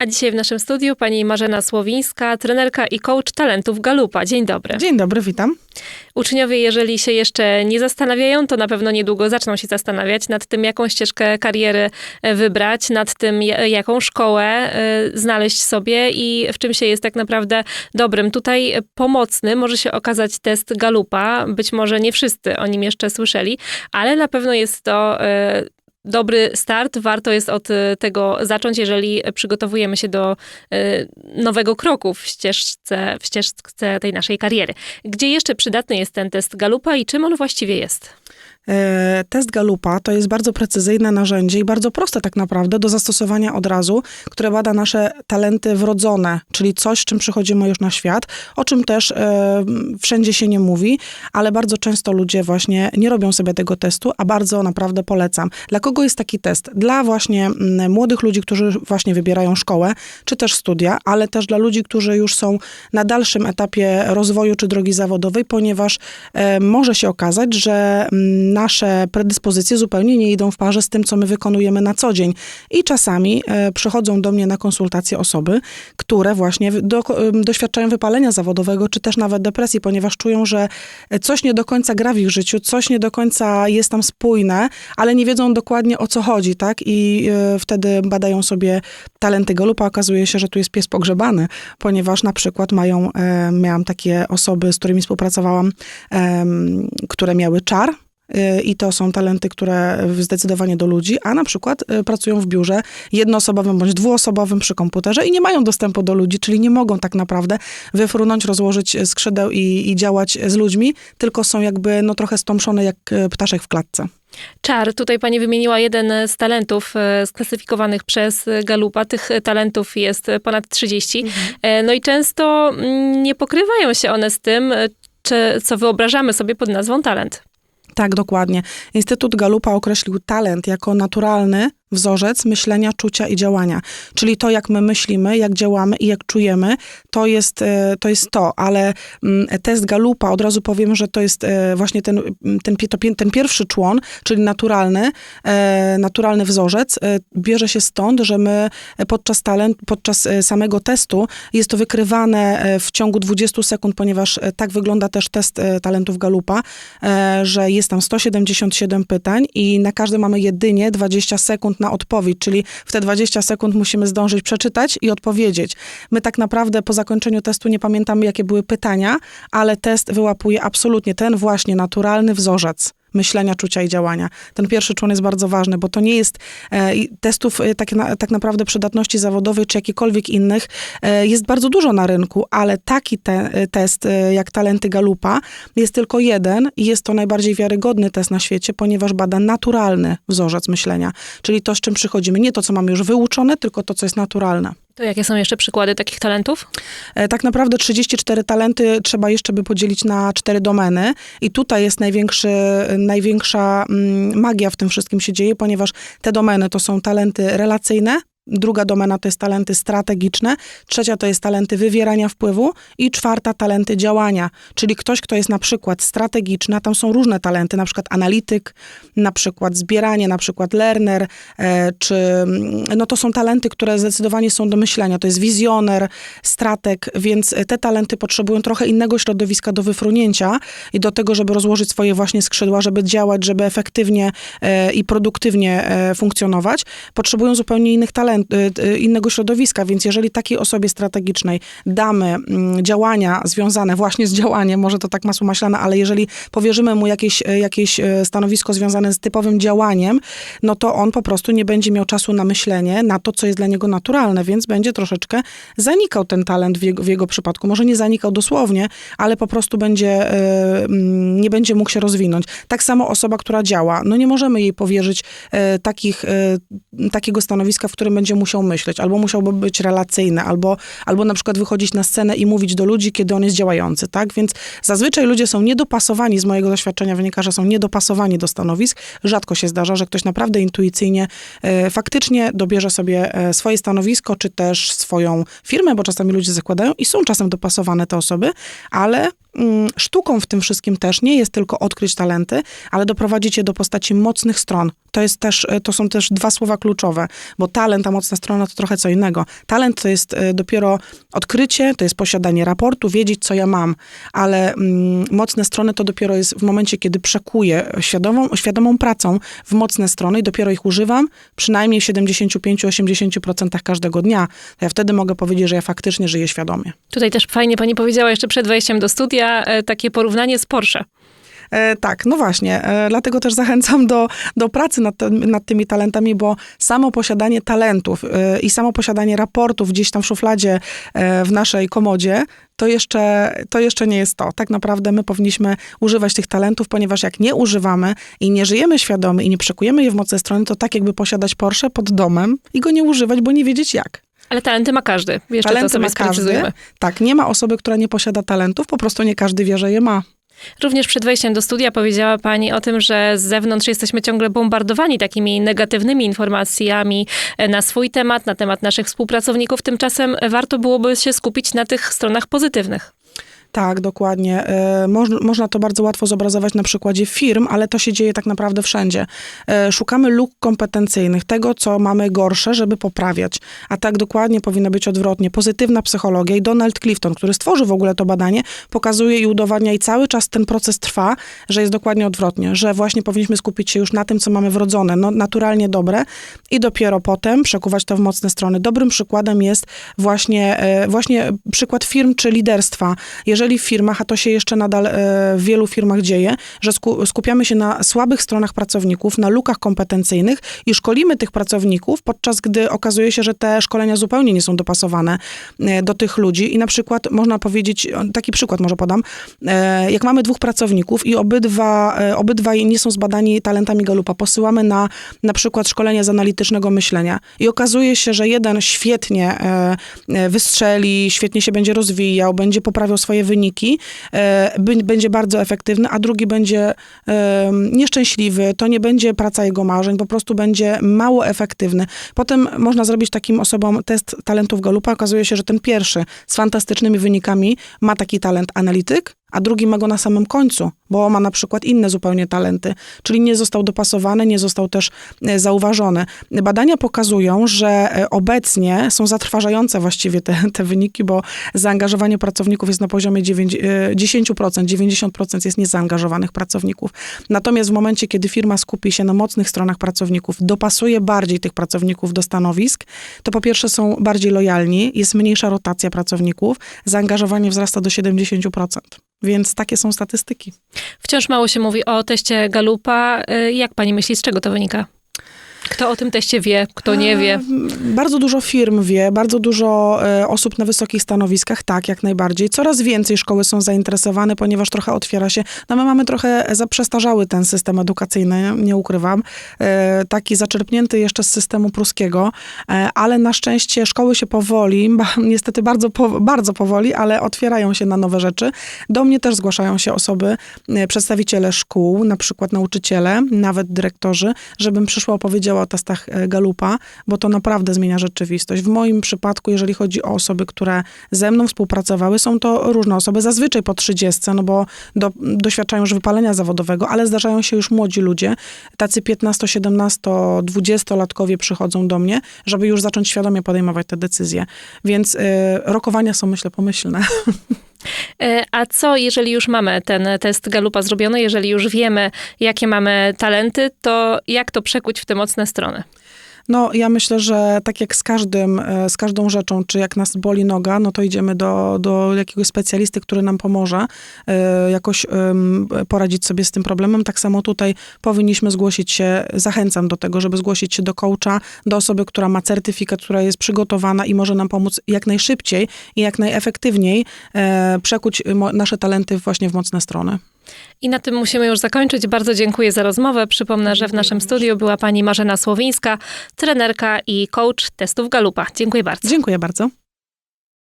A dzisiaj w naszym studiu pani Marzena Słowińska, trenerka i coach talentów Galupa. Dzień dobry. Dzień dobry, witam. Uczniowie, jeżeli się jeszcze nie zastanawiają, to na pewno niedługo zaczną się zastanawiać nad tym, jaką ścieżkę kariery e, wybrać, nad tym, ja- jaką szkołę e, znaleźć sobie i w czym się jest tak naprawdę dobrym. Tutaj pomocny może się okazać test Galupa. Być może nie wszyscy o nim jeszcze słyszeli, ale na pewno jest to e, dobry start. Warto jest od e, tego zacząć, jeżeli przygotowujemy się do e, nowego kroku w ścieżce, w ścieżce tej naszej kariery. Gdzie jeszcze przydatny jest ten test Galupa i czym on właściwie jest? E, Test Galupa to jest bardzo precyzyjne narzędzie i bardzo proste tak naprawdę do zastosowania od razu, które bada nasze talenty wrodzone, czyli coś, czym przychodzimy już na świat, o czym też e, wszędzie się nie mówi, ale bardzo często ludzie właśnie nie robią sobie tego testu, a bardzo naprawdę polecam. Dla kogo jest taki test? Dla właśnie mm, młodych ludzi, którzy właśnie wybierają szkołę, czy też studia, ale też dla ludzi, którzy już są na dalszym etapie rozwoju czy drogi zawodowej, ponieważ e, może się okazać, że mm, nasze predyspozycje zupełnie nie idą w parze z tym, co my wykonujemy na co dzień. I czasami e, przychodzą do mnie na konsultacje osoby, które właśnie do, doświadczają wypalenia zawodowego, czy też nawet depresji, ponieważ czują, że coś nie do końca gra w ich życiu, coś nie do końca jest tam spójne, ale nie wiedzą dokładnie o co chodzi, tak? I e, wtedy badają sobie talenty Galupa. Okazuje się, że tu jest pies pogrzebany, ponieważ na przykład mają, e, miałam takie osoby, z którymi współpracowałam, które miały czar, i to są talenty, które zdecydowanie do ludzi, a na przykład y, pracują w biurze jednoosobowym bądź dwuosobowym przy komputerze i nie mają dostępu do ludzi, czyli nie mogą tak naprawdę wyfrunąć, rozłożyć skrzydeł i, i działać z ludźmi, tylko są jakby no, trochę stąpszone jak y, ptaszek w klatce. Czar, tutaj pani wymieniła jeden z talentów sklasyfikowanych przez Galupa. Tych talentów jest ponad 30. E, No i często mm, nie pokrywają się one z tym, czy, co wyobrażamy sobie pod nazwą talent. Tak, dokładnie. Instytut Galupa określił talent jako naturalny wzorzec myślenia, czucia i działania. Czyli to, jak my myślimy, jak działamy i jak czujemy, to jest e, to, jest to. ale mm, test Galupa, od razu powiem, że to jest e, właśnie ten, ten, to pi- ten pierwszy człon, czyli naturalny, e, naturalny wzorzec, bierze się stąd, że my podczas talent, podczas samego testu jest to wykrywane w ciągu 20 sekund, ponieważ tak wygląda też test talentów Galupa, że jest tam 177 pytań i na każde mamy jedynie 20 sekund na odpowiedź, czyli w te 20 sekund musimy zdążyć przeczytać i odpowiedzieć. My tak naprawdę po zakończeniu testu nie pamiętamy, jakie były pytania, ale test wyłapuje absolutnie ten właśnie naturalny wzorzec myślenia, czucia i działania. Ten pierwszy człon jest bardzo ważny, bo to nie jest e, testów e, tak, na, tak naprawdę przydatności zawodowej czy jakikolwiek innych e, jest bardzo dużo na rynku, ale taki te, e, test e, jak talenty Galupa jest tylko jeden i jest to najbardziej wiarygodny test na świecie, ponieważ bada naturalny wzorzec myślenia, czyli to, z czym przychodzimy. Nie to, co mamy już wyuczone, tylko to, co jest naturalne. To jakie są jeszcze przykłady takich talentów? E, Tak naprawdę 34 talenty trzeba jeszcze by podzielić na cztery domeny i tutaj jest największy, największa mm, magia w tym wszystkim się dzieje, ponieważ te domeny to są talenty relacyjne, druga domena to jest talenty strategiczne, trzecia to jest talenty wywierania wpływu i czwarta talenty działania, czyli ktoś, kto jest na przykład strategiczny, a tam są różne talenty, na przykład analityk, na przykład zbieranie, na przykład learner, e, czy mm, no to są talenty, które zdecydowanie są do myślenia, to jest wizjoner, strateg, więc te talenty potrzebują trochę innego środowiska do wyfrunięcia i do tego, żeby rozłożyć swoje właśnie skrzydła, żeby działać, żeby efektywnie e, i produktywnie e, funkcjonować, potrzebują zupełnie innych talent, e, e, innego środowiska, więc jeżeli takiej osobie strategicznej damy mm, działania związane właśnie z działaniem, może to tak masło maślane, ale jeżeli powierzymy mu jakieś, e, jakieś stanowisko związane z typowym działaniem, no to on po prostu nie będzie miał czasu na myślenie, na to, co jest dla niego naturalne, więc będzie troszeczkę zanikał ten talent w jego, w jego przypadku. Może nie zanikał dosłownie, ale po prostu będzie, mm, nie będzie mógł się rozwinąć. Tak samo osoba, która działa, no nie możemy jej powierzyć takich, takiego stanowiska, w którym będzie musiał myśleć, albo musiałby być relacyjny, albo, albo na przykład wychodzić na scenę i mówić do ludzi, kiedy on jest działający, tak? Więc zazwyczaj ludzie są niedopasowani, z mojego doświadczenia wynika, że są niedopasowani do stanowisk. Rzadko się zdarza, że ktoś naprawdę intuicyjnie e, faktycznie dobierze sobie e, swoje stanowisko, czy też swoją firmę, bo czasami ludzie zakładają i są czasem dopasowane te osoby, ale sztuką w tym wszystkim też nie jest tylko odkryć talenty, ale doprowadzić je do postaci mocnych stron. To, jest też, e, to są też dwa słowa kluczowe, bo talent, a mocna strona to trochę co innego. Talent to jest e, dopiero odkrycie, to jest posiadanie raportu, wiedzieć, co ja mam, ale mm, mocne strony to dopiero jest w momencie, kiedy przekuję świadomą, świadomą pracą w mocne strony i dopiero ich używam, przynajmniej w 75-80% każdego dnia. Ja wtedy mogę powiedzieć, że ja faktycznie żyję świadomie. Tutaj też fajnie pani powiedziała jeszcze przed wejściem do studia e, takie porównanie z Porsche. E, tak, no właśnie. E, dlatego też zachęcam do, do pracy nad, nad tymi talentami, bo samo posiadanie talentów e, i samo posiadanie raportów gdzieś tam w szufladzie e, w naszej komodzie, to jeszcze, to jeszcze nie jest to. Tak naprawdę my powinniśmy używać tych talentów, ponieważ jak nie używamy i nie żyjemy świadomie i nie przekujemy je w mocne strony, to tak jakby posiadać Porsche pod domem i go nie używać, bo nie wiedzieć jak. Ale talenty ma każdy. Jeszcze to Talenty ma każdy. Tak, nie ma osoby, która nie posiada talentów, po prostu nie każdy wie, że je ma. Również przed wejściem do studia powiedziała Pani o tym, że z zewnątrz jesteśmy ciągle bombardowani takimi negatywnymi informacjami na swój temat, na temat naszych współpracowników. Tymczasem warto byłoby się skupić na tych stronach pozytywnych. Tak, dokładnie. E, moż- Można to bardzo łatwo zobrazować na przykładzie firm, ale to się dzieje tak naprawdę wszędzie. E, Szukamy luk kompetencyjnych, tego, co mamy gorsze, żeby poprawiać. A tak dokładnie powinno być odwrotnie. Pozytywna psychologia i Donald Clifton, który stworzył w ogóle to badanie, pokazuje i udowadnia i cały czas ten proces trwa, że jest dokładnie odwrotnie, że właśnie powinniśmy skupić się już na tym, co mamy wrodzone, no, naturalnie dobre i dopiero potem przekuwać to w mocne strony. Dobrym przykładem jest właśnie, e, właśnie przykład firm czy liderstwa. Jeżeli w firmach, a to się jeszcze nadal e, w wielu firmach dzieje, że sku, skupiamy się na słabych stronach pracowników, na lukach kompetencyjnych i szkolimy tych pracowników, podczas gdy okazuje się, że te szkolenia zupełnie nie są dopasowane e, do tych ludzi. I na przykład można powiedzieć, taki przykład może podam, e, jak mamy dwóch pracowników i obydwa, obydwaj nie są zbadani talentami Galupa, posyłamy na na przykład szkolenie z analitycznego myślenia i okazuje się, że jeden świetnie wystrzeli, świetnie się będzie rozwijał, będzie poprawiał swoje wyniki, e, będzie bardzo efektywny, a drugi będzie e, nieszczęśliwy, to nie będzie praca jego marzeń, po prostu będzie mało efektywny. Potem można zrobić takim osobom test talentów Galupa, okazuje się, że ten pierwszy z fantastycznymi wynikami ma taki talent analityk, a drugi ma go na samym końcu, bo ma na przykład inne zupełnie talenty, czyli nie został dopasowany, nie został też e, zauważony. Badania pokazują, że e, obecnie są zatrważające właściwie te, te wyniki, bo zaangażowanie pracowników jest na poziomie dziewięć- e, 10%, 90% jest niezaangażowanych pracowników. Natomiast w momencie, kiedy firma skupi się na mocnych stronach pracowników, dopasuje bardziej tych pracowników do stanowisk, to po pierwsze są bardziej lojalni, jest mniejsza rotacja pracowników, zaangażowanie wzrasta do 70%. Więc takie są statystyki. Wciąż mało się mówi o teście Galupa. Y, Jak pani myśli, z czego to wynika? Kto o tym teście wie, kto nie wie? Bardzo dużo firm wie, bardzo dużo e, osób na wysokich stanowiskach, tak, jak najbardziej. Coraz więcej szkoły są zainteresowane, ponieważ trochę otwiera się. No my mamy trochę zaprzestarzały ten system edukacyjny, nie ukrywam. E, taki zaczerpnięty jeszcze z systemu pruskiego, e, ale na szczęście szkoły się powoli, niestety bardzo, bardzo powoli, ale otwierają się na nowe rzeczy. Do mnie też zgłaszają się osoby, przedstawiciele szkół, na przykład nauczyciele, nawet dyrektorzy, żebym przyszła opowiedziała o testach e, Galupa, bo to naprawdę zmienia rzeczywistość. W moim przypadku, jeżeli chodzi o osoby, które ze mną współpracowały, są to różne osoby, zazwyczaj po 30, no bo do, doświadczają już wypalenia zawodowego, ale zdarzają się już młodzi ludzie, tacy 15, 17, 20-latkowie przychodzą do mnie, żeby już zacząć świadomie podejmować te decyzje. Więc y, rokowania są, myślę, pomyślne. E, A co, jeżeli już mamy ten test Galupa zrobiony, jeżeli już wiemy, jakie mamy talenty, to jak to przekuć w te mocne strony? No, ja myślę, że tak jak z każdym, e, z każdą rzeczą, czy jak nas boli noga, no to idziemy do, do jakiegoś specjalisty, który nam pomoże e, jakoś poradzić sobie z tym problemem. Tak samo tutaj powinniśmy zgłosić się, zachęcam do tego, żeby zgłosić się do coacha, do osoby, która ma certyfikat, która jest przygotowana i może nam pomóc jak najszybciej i jak najefektywniej e, przekuć nasze talenty właśnie w mocne strony. I na tym musimy już zakończyć. Bardzo dziękuję za rozmowę. Przypomnę, że w naszym studiu była pani Marzena Słowińska, trenerka i coach testów Galupa. Dziękuję bardzo. Dziękuję bardzo.